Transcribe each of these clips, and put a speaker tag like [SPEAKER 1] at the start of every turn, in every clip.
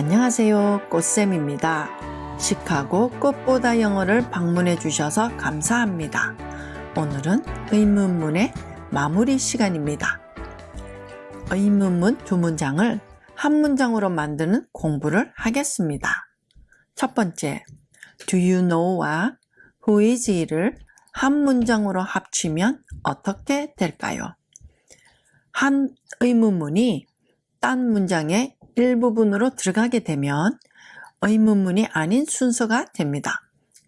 [SPEAKER 1] 안녕하세요. 꽃쌤입니다. 시카고 꽃보다 영어를 방문해 주셔서 감사합니다. 오늘은 의문문의 마무리 시간입니다. 의문문 두 문장을 한 문장으로 만드는 공부를 하겠습니다. 첫 번째, do you know와 who is를 한 문장으로 합치면 어떻게 될까요? 한 의문문이 딴 문장의 일부분으로 들어가게 되면 의문문이 아닌 순서가 됩니다.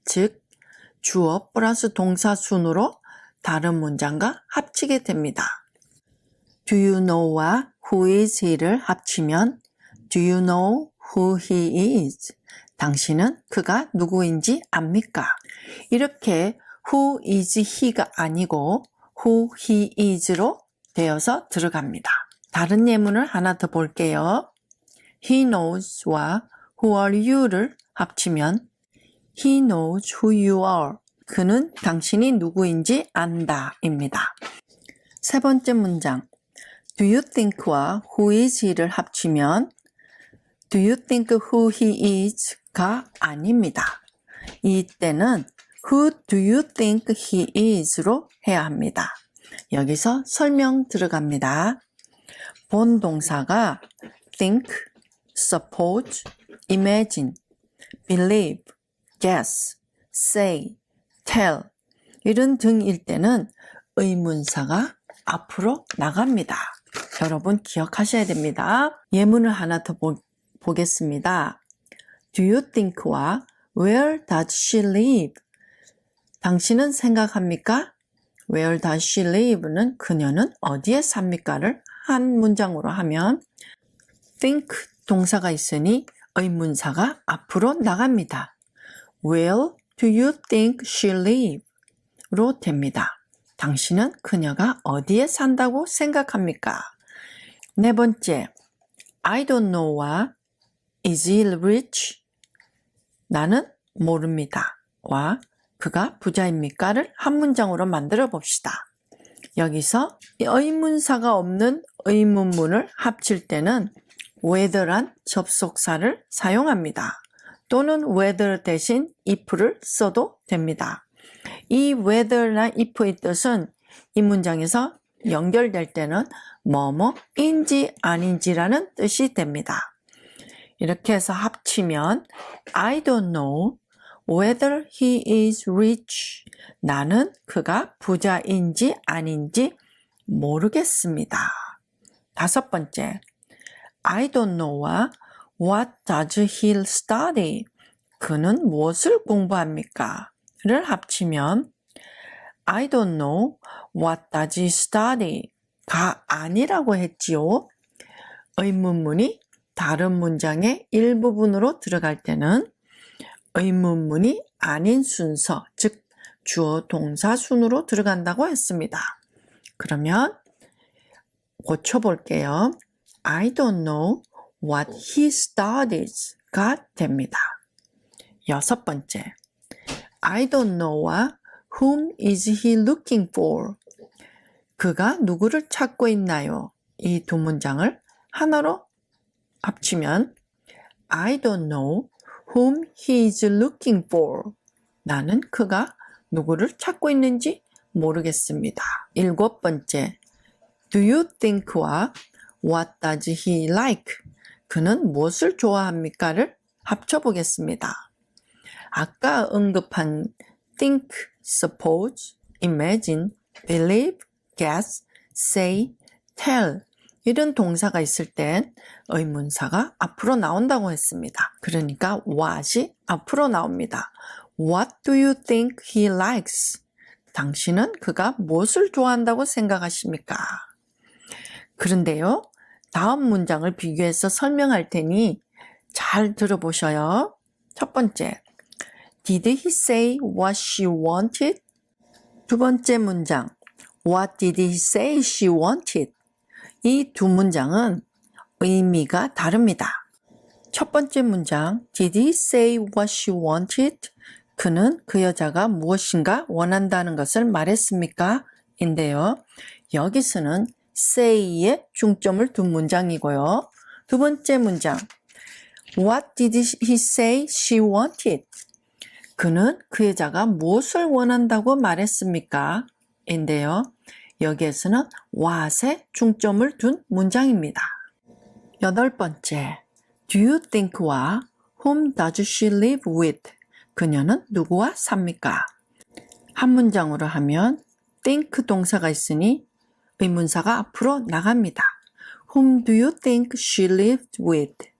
[SPEAKER 1] 즉, 주어 플러스 동사 순으로 다른 문장과 합치게 됩니다. Do you know와 who is he를 합치면 Do you know who he is? 당신은 그가 누구인지 압니까? 이렇게 who is he가 아니고 who he is로 되어서 들어갑니다. 다른 예문을 하나 더 볼게요. He knows와 who are you를 합치면 He knows who you are. 그는 당신이 누구인지 안다 입니다. 세 번째 문장. Do you think와 who is he를 합치면 Do you think who he is가 아닙니다. 이때는 Who do you think he is로 해야 합니다. 여기서 설명 들어갑니다. 본 동사가 think, suppose, imagine, believe, guess, say, tell 이런 등일 때는 의문사가 앞으로 나갑니다. 여러분 기억하셔야 됩니다. 예문을 하나 더 보, 보겠습니다. Do you think와 Where does she live? 당신은 생각합니까? Where does she live는 그녀는 어디에 삽니까를 한 문장으로 하면 think 동사가 있으니 의문사가 앞으로 나갑니다. Where do you think she live? 로 됩니다. 당신은 그녀가 어디에 산다고 생각합니까? 네 번째, I don't know와 is he rich? 나는 모릅니다. 와 그가 부자입니까를 한 문장으로 만들어 봅시다. 여기서 의문사가 없는 의문문을 합칠 때는 whether란 접속사를 사용합니다. 또는 whether 대신 if를 써도 됩니다. 이 whether나 if의 뜻은 이 문장에서 연결될 때는 뭐뭐인지 아닌지라는 뜻이 됩니다. 이렇게 해서 합치면 I don't know whether he is rich. 나는 그가 부자인지 아닌지 모르겠습니다. 다섯 번째, I don't know와 what does he study? 그는 무엇을 공부합니까? 를 합치면 I don't know what does he study? 가 아니라고 했지요. 의문문이 다른 문장의 일부분으로 들어갈 때는 의문문이 아닌 순서, 즉 주어 동사 순으로 들어간다고 했습니다. 그러면 고쳐볼게요. I don't know what he studies가 됩니다. 여섯 번째, I don't know와 whom is he looking for? 그가 누구를 찾고 있나요? 이 두 문장을 하나로 합치면 I don't know whom he is looking for. 나는 그가 누구를 찾고 있는지 모르겠습니다. 일곱 번째, do you think와 what does he like? 그는 무엇을 좋아합니까를 합쳐보겠습니다. 아까 언급한 think, suppose, imagine, believe, guess, say, tell 이런 동사가 있을 땐 의문사가 앞으로 나온다고 했습니다. 그러니까 what이 앞으로 나옵니다. What do you think he likes? 당신은 그가 무엇을 좋아한다고 생각하십니까? 그런데요, 다음 문장을 비교해서 설명할 테니 잘 들어보셔요. 첫 번째, Did he say what she wanted? 두 번째 문장, What did he say she wanted? 이 두 문장은 의미가 다릅니다. 첫 번째 문장, Did he say what she wanted? 그는 그 여자가 무엇인가 원한다는 것을 말했습니까? 인데요. 여기서는 say에 중점을 둔 문장이고요. 두 번째 문장, What did he say she wanted? 그는 그 여자가 무엇을 원한다고 말했습니까? 인데요. 여기에서는 what에 중점을 둔 문장입니다. 여덟 번째, do you think와 whom does she live with? 그녀는 누구와 삽니까? 한 문장으로 하면 think 동사가 있으니 의문사가 앞으로 나갑니다. Whom do you think she lived with?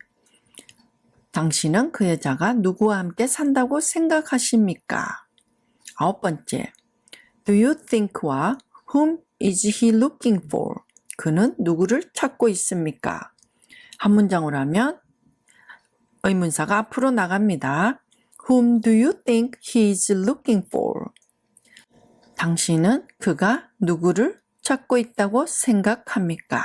[SPEAKER 1] 당신은 그 여자가 누구와 함께 산다고 생각하십니까? 아홉 번째, do you think와 whom is he looking for? 그는 누구를 찾고 있습니까? 한 문장으로 하면 의문사가 앞으로 나갑니다. Whom do you think he is looking for? 당신은 그가 누구를 찾고 있다고 생각합니까?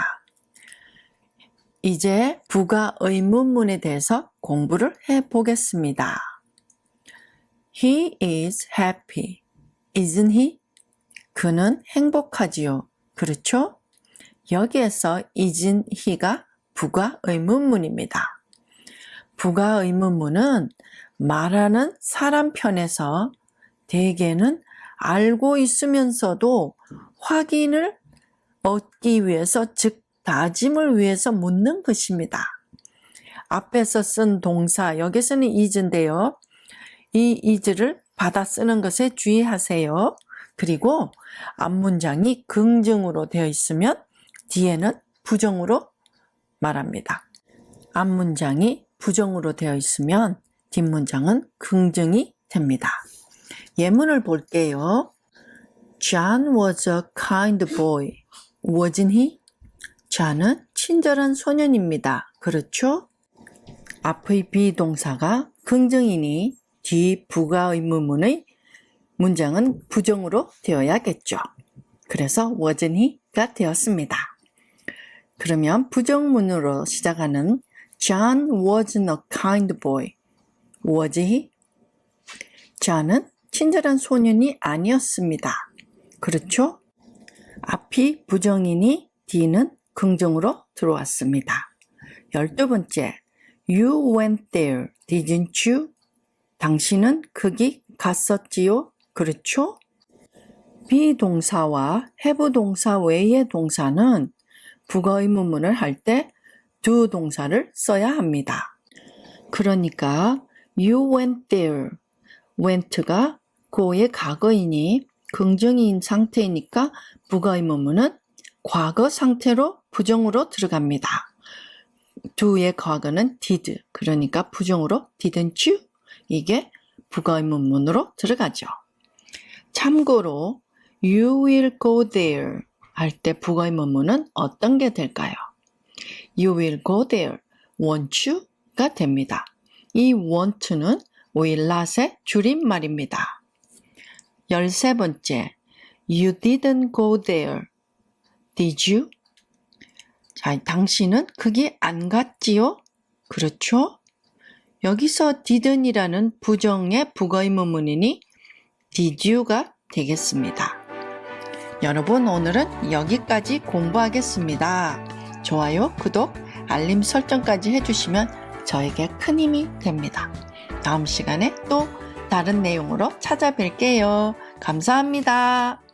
[SPEAKER 1] 이제 부가 의문문에 대해서 공부를 해 보겠습니다. He is happy. Isn't he? 그는 행복하지요. 그렇죠? 여기에서 isn't he가 부가 의문문입니다. 부가 의문문은 말하는 사람 편에서 대개는 알고 있으면서도 확인을 얻기 위해서 즉 다짐을 위해서 묻는 것입니다. 앞에서 쓴 동사 여기서는 is인데요. 이 is를 받아 쓰는 것에 주의하세요. 그리고 앞문장이 긍정으로 되어 있으면 뒤에는 부정으로 말합니다. 앞문장이 부정으로 되어 있으면 뒷문장은 긍정이 됩니다. 예문을 볼게요. John was a kind boy, wasn't he? John은 친절한 소년입니다. 그렇죠? 앞의 비동사가 긍정이니 뒤 부가 의문문의 문장은 부정으로 되어야겠죠. 그래서 wasn't he가 되었습니다. 그러면 부정문으로 시작하는 John wasn't a kind boy. Was he? John은 친절한 소년이 아니었습니다. 그렇죠? 앞이 부정이니 뒤는 긍정으로 들어왔습니다. 열두 번째, You went there, didn't you? 당신은 거기 갔었지요? 그렇죠? 비동사와 have 동사 외의 동사는 부가 의문문을 할때두 동사를 써야 합니다. 그러니까 you went there, went가 고의 과거이니 긍정인 상태이니까 부가 의문문은 과거 상태로 부정으로 들어갑니다. 두의 과거는 did, 그러니까 부정으로 didn't you? 이게 부가 의 문문으로 들어가죠. 참고로 you will go there 할 때 부가 의 문문은 어떤 게 될까요? You will go there, want you가 됩니다. 이 want는 will not의 줄임말입니다. 열세 번째, you didn't go there, did you? 자, 당신은 거기 안 갔지요? 그렇죠? 여기서 didn't이라는 부정의 부가의문문이니 did you가 되겠습니다. 여러분 오늘은 여기까지 공부하겠습니다. 좋아요, 구독, 알림 설정까지 해주시면 저에게 큰 힘이 됩니다. 다음 시간에 또 다른 내용으로 찾아뵐게요. 감사합니다.